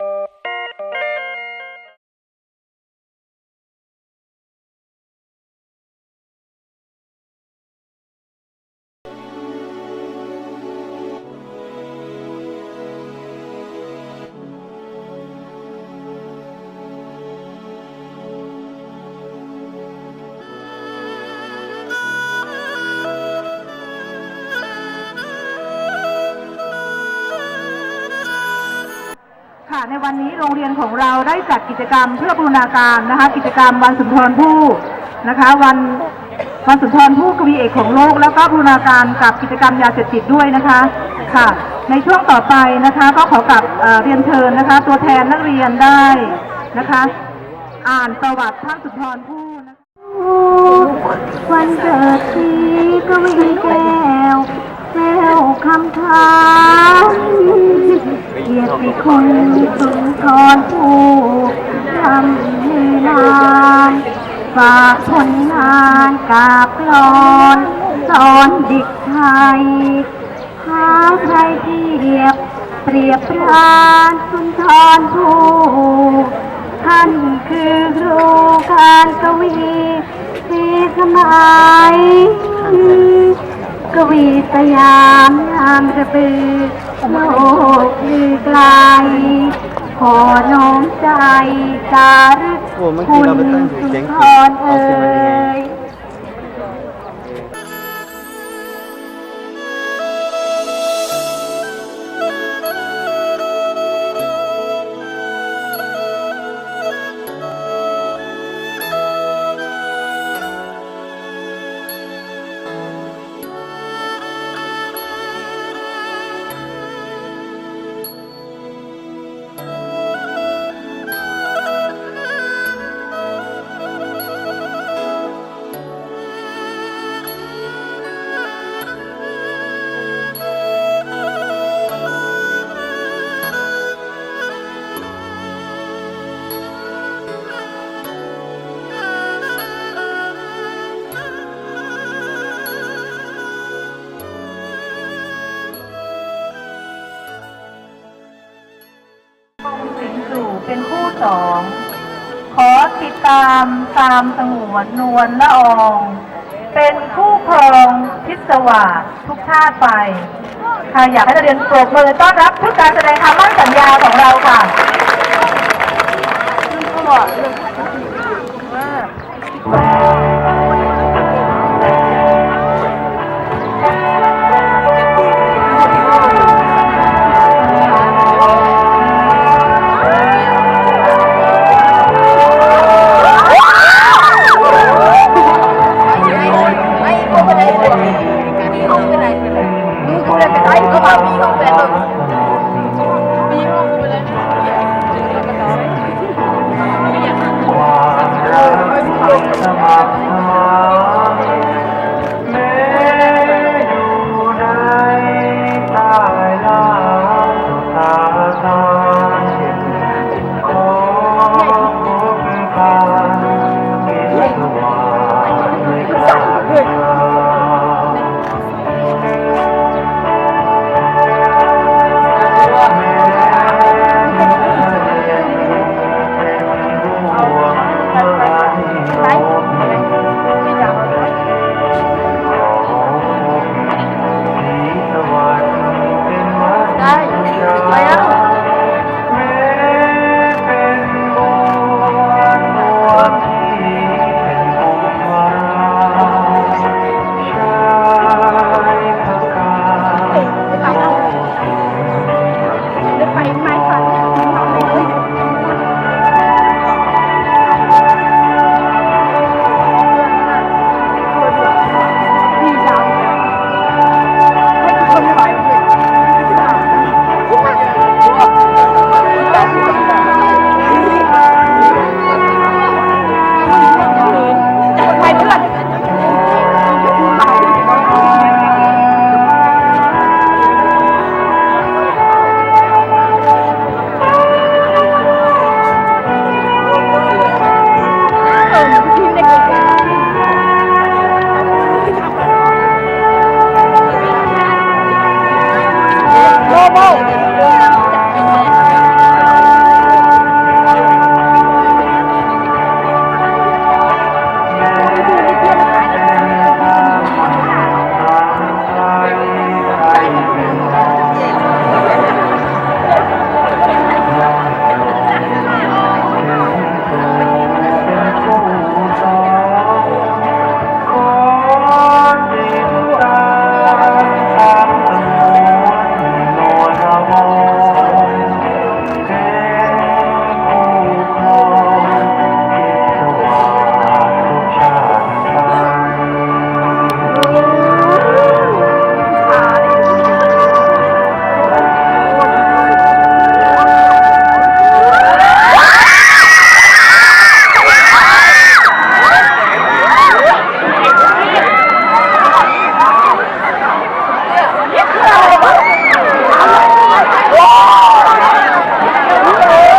ค่ ในวันนี้โรงเรียนของเราได้จัดกิจกรรมเพื่อบูรณาการนะคะ กิจกรรมวันสุนทรภู่นะคะ วันวันสุนทรภู่กวีเอกของโลก แล้วก็บูรณาการกับกิจกรรมยาเสพติดด้วยนะคะค่ะ ในช่วงต่อไปนะคะ ก็ขอกับเเรียนเชิญนะคะ ตัวแทนนักเรียนได้นะคะ อ่านประวัติท่านสุนทรภู่นะวันเกิดที่กวีแก้วแก้วคำถาม เกียรติคุณสุนทรผู้ทำให้นามฝากผลงานกาบกลอนสอนเด็กไทยหาใครเทียบเปรียบพรานสุนทรภู่ท่านคือครูการกวีสีสมัยกวีสยามงามระบือโลก ลือไกลขอน้อมใจจารึกโอ้เมื่อกี้คุณเราไปตั้งอยู่สุเจ๊นงทรเอ่เอาขึ้นมาได้ไงย เป็นคู่สอง ขอติดตามตามสงวนนวลละออง เป็นคู่ครองพิศวาสทุกชาติไป ค่ะอยากให้นักเรียนปรบมือต้อนรับทุกการแสดงคำมั่นสัญญาของเราค่ะ Thank you.